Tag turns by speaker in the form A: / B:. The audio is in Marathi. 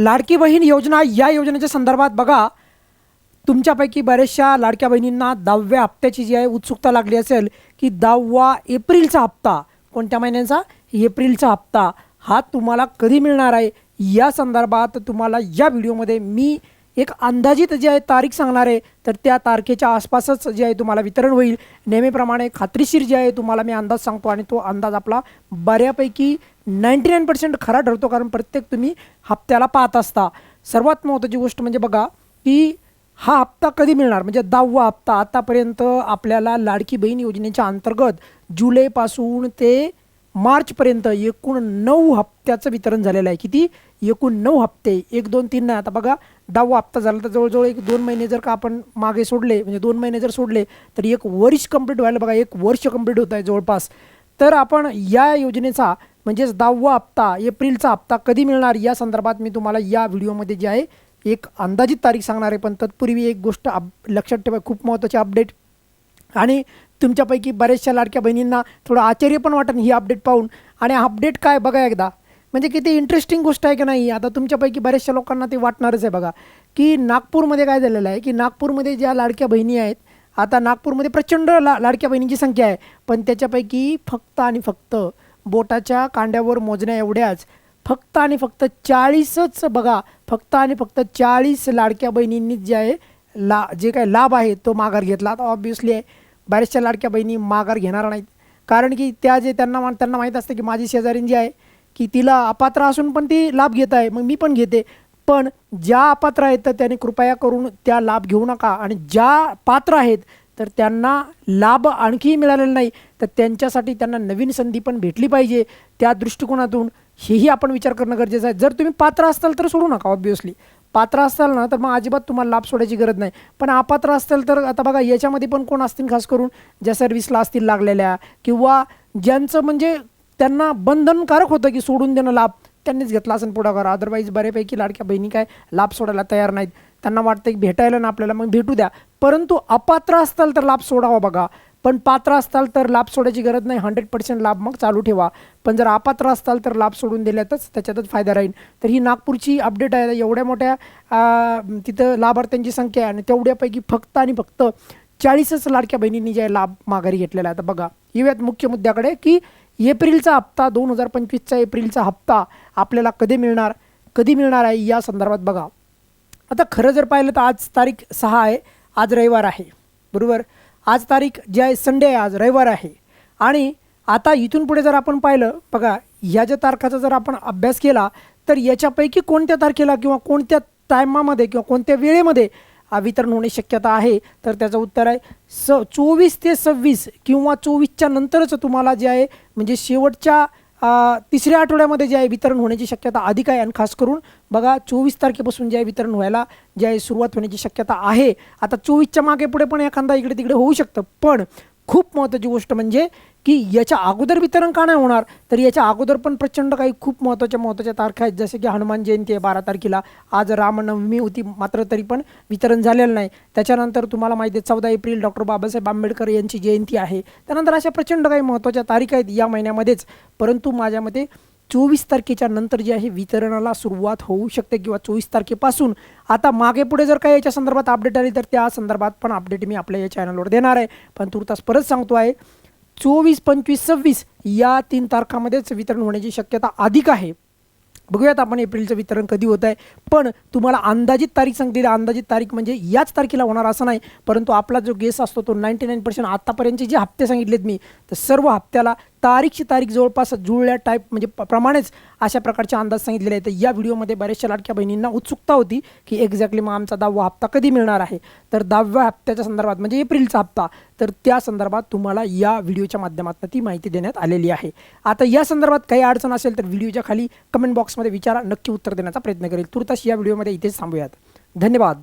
A: लाडकी बहीण योजना या योजनेच्या संदर्भात बघा तुमच्यापैकी बऱ्याचशा लाडक्या बहिणींना दहाव्या हप्त्याची जी आहे उत्सुकता लागली असेल की दहावा एप्रिलचा हप्ता कोणत्या महिन्याचा? एप्रिलचा हप्ता. हा तुम्हाला कधी मिळणार आहे? या संदर्भात तुम्हाला या व्हिडिओमध्ये मी एक अंदाजित जे आहे तारीख सांगणार आहे तर त्या तारखेच्या आसपासच जे आहे तुम्हाला वितरण होईल. नेहमीप्रमाणे खात्रीशीर जे आहे तुम्हाला मी अंदाज सांगतो आणि तो अंदाज आपला बऱ्यापैकी नाईंटी नाईन पर्सेंट खरा ठरतो कारण प्रत्येक तुम्ही हप्त्याला पाहत असता. सर्वात महत्त्वाची गोष्ट म्हणजे बघा की हा हप्ता कधी मिळणार? म्हणजे दहावा हप्ता आतापर्यंत आपल्याला लाडकी बहीण योजनेच्या अंतर्गत जुलैपासून ते मार्चपर्यंत एकूण नऊ हप्त्याचं वितरण झालेलं आहे. किती? एकूण नऊ हप्ते. एक दोन तीन नाही. आता बघा दहावा हप्ता झाला तर जवळजवळ एक दोन महिने जर का आपण मागे सोडले म्हणजे दोन महिने जर सोडले तर एक वर्ष कंप्लीट व्हायला बघा एक वर्ष कंप्लीट होत आहे जवळपास. तर आपण या योजनेचा म्हणजेच दहावा हप्ता एप्रिलचा हप्ता कधी मिळणार या संदर्भात मी तुम्हाला या व्हिडिओमध्ये जे आहे एक अंदाजित तारीख सांगणार आहे. पण तत्पूर्वी एक गोष्ट अप लक्षात ठेवा खूप महत्त्वाची अपडेट आणि तुमच्यापैकी बऱ्याचशा लाडक्या बहिणींना थोडं आश्चर्य पण वाटेल ही अपडेट पाहून. आणि अपडेट काय बघा एकदा. म्हणजे किती इंटरेस्टिंग गोष्ट आहे की नाही आता तुमच्यापैकी बऱ्याचशा लोकांना ते वाटणारच आहे बघा. की नागपूरमध्ये काय झालेलं आहे? की नागपूरमध्ये ज्या लाडक्या बहिणी आहेत आता नागपूरमध्ये प्रचंड ला लाडक्या बहिणींची संख्या आहे. पण त्याच्यापैकी फक्त आणि फक्त बोटाच्या कांड्यावर मोजण्या एवढ्याच. फक्त आणि फक्त चाळीसच बघा. फक्त आणि फक्त चाळीस लाडक्या बहिणींनी जे आहे ला जे काय लाभ आहे तो माघार घेतला. आता ऑब्विसली आहे बऱ्याचशा लाडक्या बहिणी माघार घेणार नाहीत. कारण की त्या जे त्यांना मा- त्यांना माहीत असतं की माझी शेजारीन जी आहे की तिला अपात्र असून पण ती लाभ घेत आहे. मग मी पण घेते. पण ज्या अपात्र आहेत तर त्यांनी कृपया करून त्या लाभ घेऊ नका. आणि ज्या पात्र आहेत तर त्यांना लाभ आणखी मिळालेला नाही. तर त्यांच्यासाठी त्यांना नवीन संधी पण भेटली पाहिजे. त्या दृष्टिकोनातून हेही आपण विचार करणं गरजेचं आहे. जर तुम्ही पात्र असाल तर सोडू नका ऑब्विसली पात्र असाल ना तर मग अजिबात तुम्हाला लाभ सोडायची गरज नाही. पण अपात्र असेल तर आता बघा याच्यामध्ये पण कोण असतील खास करून? ज्या सर्व्हिसला असतील लागलेल्या किंवा ज्यांचं म्हणजे त्यांना बंधनकारक होतं की सोडून देणं लाभ त्यांनीच घेतला असेल पुढाकार. अदरवाईज बऱ्यापैकी लाडक्या बहिणी काय लाभ सोडायला तयार नाहीत. त्यांना वाटतं की भेटायला ना आपल्याला मग भेटू द्या. परंतु अपात्र असताल तर लाभ सोडावा बघा. पण पात्र असताल तर लाभ सोडायची गरज नाही. हंड्रेड पर्सेंट लाभ मग चालू ठेवा. पण जर अपात्र असताल तर लाभ सोडून दिल्यातच त्याच्यातच फायदा राहील. तर ही नागपूरची अपडेट आहे. एवढ्या मोठ्या तिथं लाभार्थ्यांची संख्या आहे. आणि तेवढ्यापैकी फक्त आणि फक्त चाळीसच लाडक्या बहिणींनी जे आहे लाभ माघारी घेतलेला आहे. आता बघा येऊयात मुख्य मुद्द्याकडे की एप्रिलचा हप्ता दोन हजार पंचवीसचा एप्रिलचा हप्ता आपल्याला कधी मिळणार कधी मिळणार आहे या संदर्भात बघा. आता खरं जर पाहिलं तर आज तारीख सहा आहे. आज रविवार आहे. बरोबर? आज तारीख जी आहे संडे आहे आज रविवार आहे. आणि आता इथून पुढे जर आपण पाहिलं बघा ह्या ज्या तारखाचा जर आपण अभ्यास केला तर याच्यापैकी कोणत्या तारखेला किंवा कोणत्या टायमामध्ये किंवा कोणत्या वेळेमध्ये वितरण होण्याची शक्यता आहे? तर त्याचं उत्तर आहे स चोवीस ते सव्वीस किंवा चोवीसच्या नंतरच तुम्हाला जे आहे म्हणजे शेवटच्या तिसऱ्या आठवड्यामध्ये जे आहे वितरण होण्याची शक्यता अधिक आहे? आणि खास करून बघा चोवीस तारखेपासून जे आहे वितरण व्हायला जे आहे सुरुवात होण्याची शक्यता आहे. आता चोवीसच्या मागे पुढे पण एखादा इकडे तिकडे होऊ शकतं. पण खूप महत्त्वाची गोष्ट म्हणजे की याच्या अगोदर वितरण का नाही होणार? तर याच्या अगोदर पण प्रचंड काही खूप महत्त्वाच्या महत्त्वाच्या तारखा आहेत. जसे की हनुमान जयंती आहे बारा तारखेला. आज रामनवमी होती मात्र तरी पण वितरण झालेलं नाही. त्याच्यानंतर तुम्हाला माहिती आहे चौदा एप्रिल डॉक्टर बाबासाहेब आंबेडकर यांची जयंती आहे. त्यानंतर अशा प्रचंड काही महत्त्वाच्या तारीख आहेत या महिन्यामध्येच. परंतु माझ्या मते चोवीस तारखेच्या नंतर जे आहे वितरणाला सुरुवात होऊ शकते किंवा चोवीस तारखेपासून. आता मागे पुढे जर काही याच्या संदर्भात अपडेट आली तर त्या संदर्भात पण अपडेट मी आपल्या या चॅनलवर देणार आहे. पण तुर्तास परत सांगतो आहे चोवीस पंचवीस सव्वीस या तीन तारखामध्येच वितरण होण्याची शक्यता अधिक आहे. बघूयात आपण एप्रिलचं वितरण कधी होत आहे. पण तुम्हाला अंदाजित तारीख सांगते अंदाजित तारीख म्हणजे याच तारखेला होणार असं नाही. परंतु आपला जो गेस असतो तो नाईंटी नाईन पर्सेंट आत्तापर्यंतचे जे हप्ते सांगितलेत मी तर सर्व हप्त्याला तारीखची तारीख जवळपास जुळल्या टाईप म्हणजे प्रमाणेच अशा प्रकारचे अंदाज सांगितलेले आहेत. तर या व्हिडिओमध्ये बऱ्याचशा लाडक्या बहिणींना उत्सुकता होती की एक्झॅक्टली मग आमचा दहावा हप्ता कधी मिळणार आहे? तर दहाव्या हप्त्याच्या संदर्भात म्हणजे एप्रिलचा हप्ता. तर त्या संदर्भात तुम्हाला या व्हिडिओच्या माध्यमातून ती माहिती देण्यात आलेली आहे. आता या संदर्भात काही अडचण असेल तर व्हिडिओच्या खाली कमेंट बॉक्समध्ये विचारा. नक्की उत्तर देण्याचा प्रयत्न करेल. तुर्तास या व्हिडिओमध्ये इथेच थांबूयात. धन्यवाद.